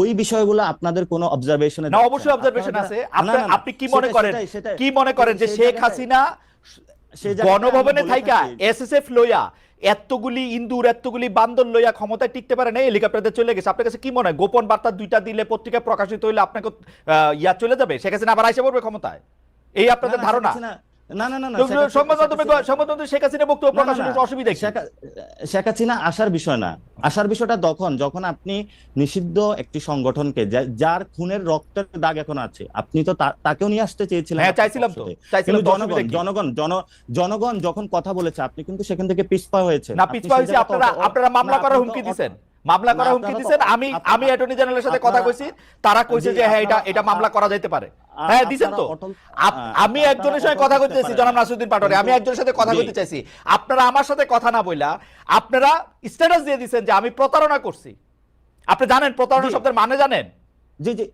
ওই বিষয়গুলো আপনাদের কোনো অবজারভেশনে না অবশ্যই অবজারভেশন আছে। আপনি কি মনে করেন? কি মনে করেন যে শেখ হাসিনা গণভবনে থাইকা এসএসএফ লইয়া এতগুলি ইন্দুর এতগুলি বান্দর লইয়া ক্ষমতায় টিকতে পারে না হেলিকপ্টারে চলে গেছে। আপনার কাছে কি মনে হয়? গোপন বার্তা দুইটা দিলে পত্রিকায় প্রকাশিত হইলে আপনাকে ইয়া চলে যাবে? শেখ হাসিনা আবার আইসা পড়বে ক্ষমতায়? এই আপনাদের ধারণা? না না না না তো শেখ হাসিনা- সংবাদ মাধ্যমে সংবাদ মাধ্যমে শেখ হাসিনা বক্তব্য না, না, প্রকাশের অসুবিধা শেখ হাসিনা আসার বিষয় না। আসার বিষয়টা তখন যখন আপনি নিষিদ্ধ একটি সংগঠনকে যার খুনের রক্তের দাগ এখন আছে আপনি তো তাকেও নিয়ে আসতে চেয়েছিলেন হ্যাঁ চাইছিলাম তো চাইছিলাম জনগণ জনগণ জন জনগণ যখন কথা বলেছে আপনি কিন্তু সেখান থেকে পিছপা হয়েছে না পিছপা হয়েছে আপনারা আপনারা মামলা করার হুমকি দিছেন। মামলা না, করার হুমকি দিছেন। আমি আমি অ্যাটর্নি জেনারেলের সাথে কথা কইছি তারা কইছে যে হ্যাঁ এটা এটা মামলা করা যেতে পারে। হ্যাঁ দিছেন তো। আমি একজনের অটল কথা কইতে চাইছি জনাব নাসিরউদ্দিন পাটোয়ারি। আমি একজনের সাথে কথা কইতে চাইছি। আপনারা আমার সাথে কথা না বইলা আপনারা স্ট্যাটাস দিয়ে দিছেন যে আমি প্রতারণা করছি। আপনি জানেন প্রতারণা শব্দের মানে জানেন? জি জি।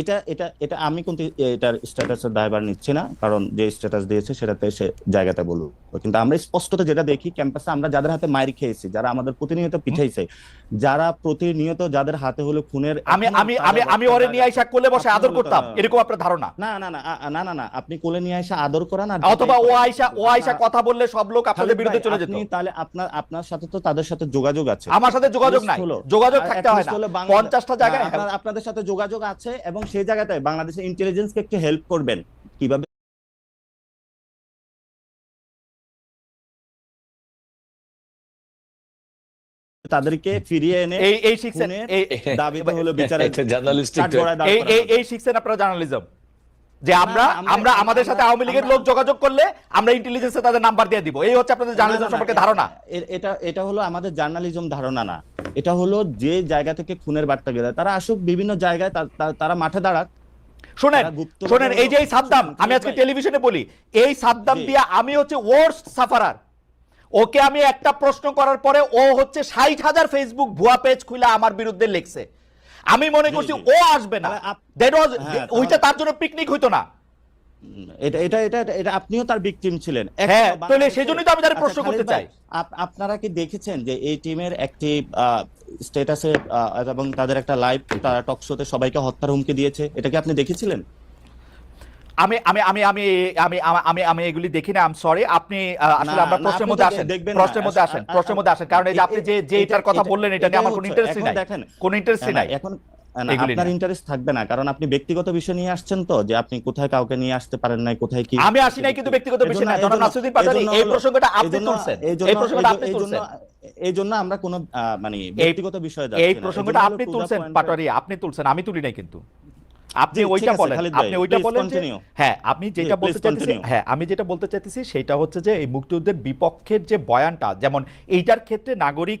এটা এটা এটা আমি কিন্তু এটার স্ট্যাটাসের দায়ভার নিচ্ছি না কারণ যে স্ট্যাটাস দিয়েছে সেটাতে সে জায়গাতে বলুক। কিন্তু আমরা স্পষ্টত যেটা দেখি ক্যাম্পাসে আমরা যাদের হাতে মাইর খেয়েছি যারা আমাদের প্রতিনিয়ত পিঠাইছে যারা প্রতিনিয়ত যাদের হাতে হলো খুনের আমি আমি আমি আমি ওরে নিয়ে আইসা কোলে বসে আদর করতাম এরকম আপনার ধারণা? না না না না না না আপনি কোলে নিয়ে এসে আদর করান আর অথবা ও আইসা ও আইসা কথা বললে সব লোক আপনাদের বিরুদ্ধে চলে যেত। তাহলে আপনার আপনার সাথে তো তাদের সাথে যোগাযোগ আছে। আমার সাথে যোগাযোগ নাই। যোগাযোগ থাকতে হয় না। হলো বাংলাদেশ- পঞ্চাশটা জায়গায় আপনাদের সাথে যোগাযোগ আছে এবং সেই জায়গাতে বাংলাদেশের ইন্টেলিজেন্সকে একটু হেল্প করবেন। কীভাবে তাদেরকে ফিরিয়ে এনে এই এই শিখছেন এই দাবিতে হলো বিচারের জার্নালিস্টিক এই এই এই শিখছেন আপনারা জার্নালিজম যে আমরা আমরা- আমাদের সাথে আওয়ামী লীগের লোক যোগাযোগ করলে আমরা ইন্টেলিজেন্সে তাদের নাম্বার দিয়ে দিব। এই হচ্ছে আপনাদের জার্নালিজম সম্পর্কে ধারণা। এটা এটা হলো আমাদের জার্নালিজম ধারণা না। এটা হলো যে জায়গা থেকে খুনের বার্তা গেলে তারা আসুক বিভিন্ন জায়গায় তারা মাঠে দাঁড়াক। শোনেন শোনেন এই যে এই সাদ্দাম আমি আজকে টেলিভিশনে বলি এই সাদ্দাম। দিয়া আমি হচ্ছে ওয়ার্স্ট সাফারার ওকে আমি একটা প্রশ্ন করার পরে ও হচ্ছে ষাট হাজার ফেসবুক ভুয়া পেজ খুলে আমার বিরুদ্ধে লিখছে। আমি মনে করছি ও আসবে না। দ্যাট ওয়াজ হ্যাঁ, ওইটা তার জন্য পিকনিক হইতো না। এটা এটা এটা এটা- আপনিও তার ভিকটিম ছিলেন। হ্যাঁ, তাহলে সেজন্যই তো আমি তার আচ্ছা, প্রশ্ন করতে চাই। আপনারা কি দেখেছেন যে এই টিমের একটি স্ট্যাটাসে এবং তাদের একটা লাইভ টক শোতে সবাইকে হত্যার হুমকি দিয়েছে? এটা কি আপনি দেখেছিলেন? আমি আমি আমি আমি আমি আমি আমি এগুলি দেখি না সরি আপনি আসলে আমরা প্রশ্নের মধ্যে আচ্ছা, আসেন প্রশ্নের মধ্যে আসেন প্রশ্নের মধ্যে আসেন কারণ এই যে আপনি যে যে এটার কথা বললেন এটা নিয়ে আমার কোনো নাই। কোনো নাই। এখন আপনার ইন্টারেস্ট থাকবে না কারণ আপনি ব্যক্তিগত বিষয় নিয়ে আসছেন তো যে আপনি কোথায় কাউকে নিয়ে আসতে পারেন নাই কোথায় কি আমি আসি নাই কিন্তু ব্যক্তিগত বিষয় না এই প্রসঙ্গটা আপনি তুলছেন। এই প্রসঙ্গটা আপনি তুলছেন। এই জন্য আমরা কোনো মানে ব্যক্তিগত এই প্রসঙ্গটা আপনি তুলছেন পাটোয়ারি আপনি তুলছেন আমি তুলি নাই কিন্তু। আপনি ওইটা বলেন আপনি ওইটা বলেন হ্যাঁ আপনি যেটা বলতে চাইছেন চাইতেছি হ্যাঁ আমি যেটা বলতে চাইতেছি সেটা হচ্ছে যে এই মুক্তিযুদ্ধের বিপক্ষের যে বয়ানটা যেমন এইটার ক্ষেত্রে নাগরিক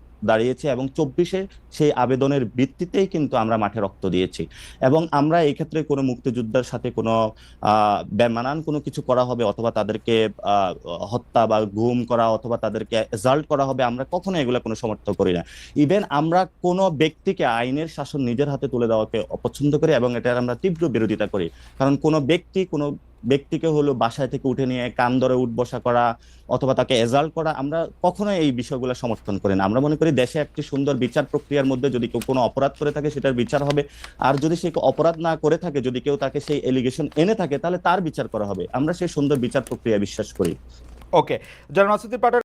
দাঁড়িয়েছি এবং চব্বিশে সেই আবেদনের ভিত্তিতেই কিন্তু আমরা মাঠে রক্ত দিয়েছি। এবং আমরা এই ক্ষেত্রে কোনো মুক্তিযোদ্ধার সাথে কোনো বেমানান কোনো কিছু করা হবে অথবা তাদেরকে হত্যা বা গুম করা অথবা তাদেরকে এজাল্ট করা হবে আমরা কখনো এগুলো কোনো সমর্থন করি না। ইভেন আমরা কোনো ব্যক্তিকে আইনের শাসন নিজের হাতে তুলে দেওয়াকে অপছন্দ করি এবং এটার আমরা তীব্র বিরোধিতা করি। কারণ কোনো ব্যক্তি কোনো ব্যক্তিকে হলো বাসায় থেকে উঠে নিয়ে কান ধরে উঠ বসা করা অথবা তাকে এজাল্ট করা, আমরা কখনোই এই বিষয়গুলো সমর্থন করি না। আমরা মনে করি দেশে একটি সুন্দর বিচার প্রক্রিয়ার মধ্যে যদি কেউ কোনো অপরাধ করে থাকে সেটার বিচার হবে। আর যদি সে অপরাধ না করে থাকে, যদি কেউ তাকে সেই এলিগেশন এনে থাকে, তাহলে তার বিচার করা হবে। আমরা সেই সুন্দর বিচার প্রক্রিয়া বিশ্বাস করি। ওকে জনাব নাসিরুদ্দিন পাটোয়ারি